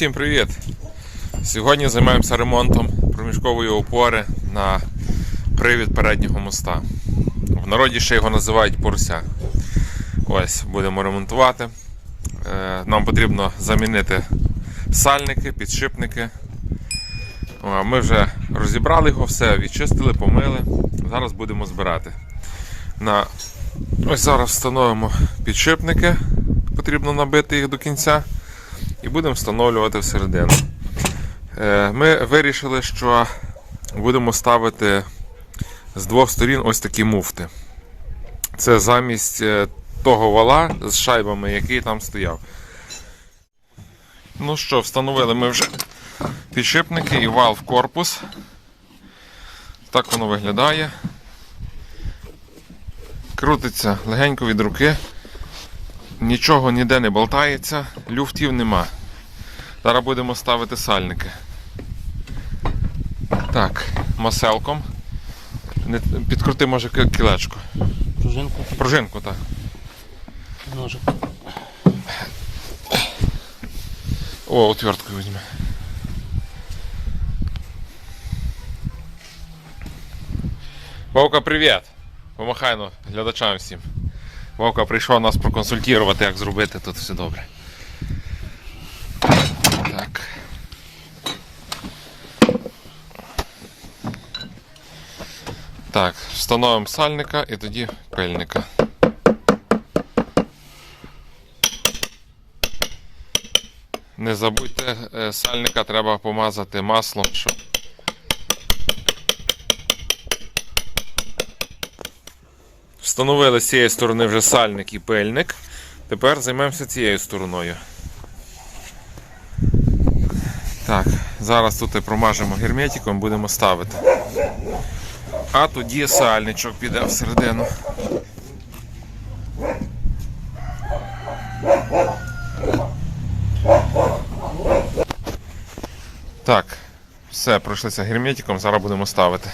Всім привіт! Сьогодні займаємося ремонтом проміжкової опори на привід переднього моста. В народі ще його називають порся. Ось, будемо ремонтувати. Е, Нам потрібно замінити сальники, підшипники. Ми вже розібрали його, все, відчистили, помили. Зараз будемо збирати. На... Ось зараз встановимо підшипники, потрібно набити їх до кінця і будемо встановлювати всередину. Е, Ми вирішили, що будемо ставити з двох сторін ось такі муфти. Це замість е, того вала з шайбами, який там стояв. Ну що, встановили ми вже підшипники і вал в корпус. Так воно виглядає. Крутиться легенько від руки. Нічого ніде не болтається, люфтів нема. Зараз будемо ставити сальники. Так, маселком. Підкрути, може, кілечко. Пружинку Пружинку, так. ножик. О, отверткою візьми. Вовка, привіт! Помахай ну, глядачам всім. Вовка прийшов нас проконсультувати, як зробити тут все добре. Так. Так, встановимо сальника і тоді пильника. Не забудьте, е, сальника треба помазати маслом, щоб. Встановили з цієї сторони вже сальник і пильник. Тепер займемося цією стороною. Так, зараз тут і промажемо герметиком, будемо ставити. А тоді сальничок піде всередину. Так, все, пройшлися герметиком, зараз будемо ставити.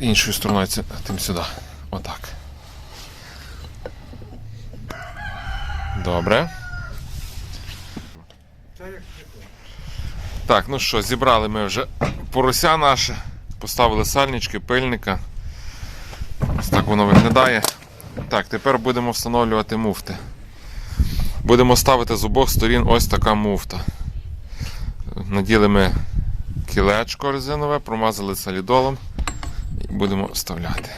Іншою стороною тим сюди. Отак. Добре. Так, ну що, зібрали ми вже порося наше, поставили сальнички, пильника. Ось так воно виглядає. Так, тепер будемо встановлювати муфти. Будемо ставити з обох сторін ось така муфта. Наділи ми кілечко резинове, промазали солідолом і будемо вставляти.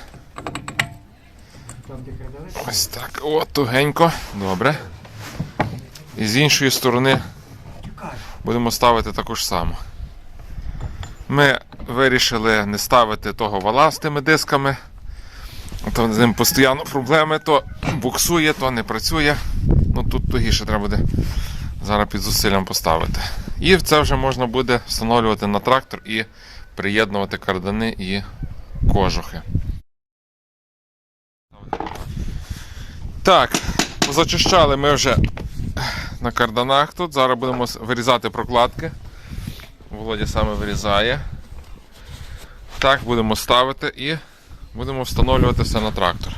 Ось так. О, тугенько. Добре. І з іншої сторони будемо ставити також само. Ми вирішили не ставити того вала з тими дисками. То з ним постійно проблеми, то буксує, то не працює. Ну тут тугіше треба буде зараз під зусиллям поставити. І це вже можна буде встановлювати на трактор і приєднувати кардани і кожухи. Так, зачищали ми вже на карданах тут. Зараз будемо вирізати прокладки. Володя саме вирізає. Так, будемо ставити і будемо встановлювати все на трактор.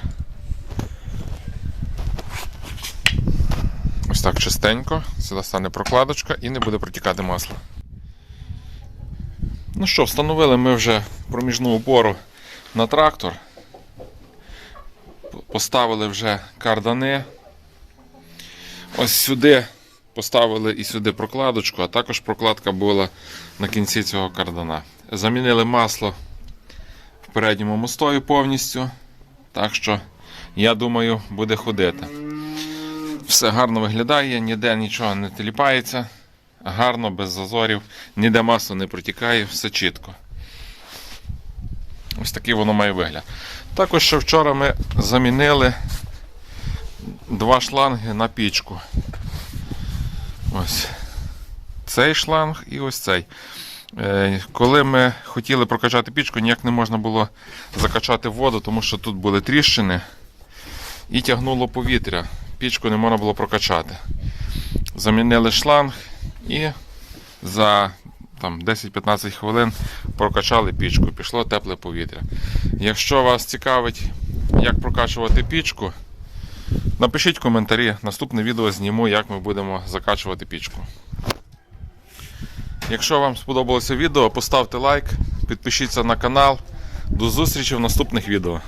Ось так чистенько. Сюди стане прокладочка і не буде протікати масло. Ну що, встановили ми вже проміжну опору на трактор. Поставили вже кардани. Ось сюди поставили і сюди прокладочку, а також прокладка була на кінці цього кардана. Замінили масло в передньому мостові повністю. Так що, я думаю, буде ходити. Все гарно виглядає, ніде нічого не теліпається. Гарно, без зазорів, ніде масло не протікає, все чітко. Ось такий воно має вигляд. Також ще вчора ми замінили два шланги на пічку. Ось цей шланг і ось цей. Е, Коли ми хотіли прокачати пічку, ніяк не можна було закачати воду, тому що тут були тріщини і тягнуло повітря. Пічку не можна було прокачати. Замінили шланг і за там, 10-15 хвилин прокачали пічку, пішло тепле повітря. Якщо вас цікавить, як прокачувати пічку, напишіть коментарі. Наступне відео зніму, як ми будемо закачувати пічку. Якщо вам сподобалося відео, поставте лайк, підпишіться на канал. До зустрічі в наступних відео.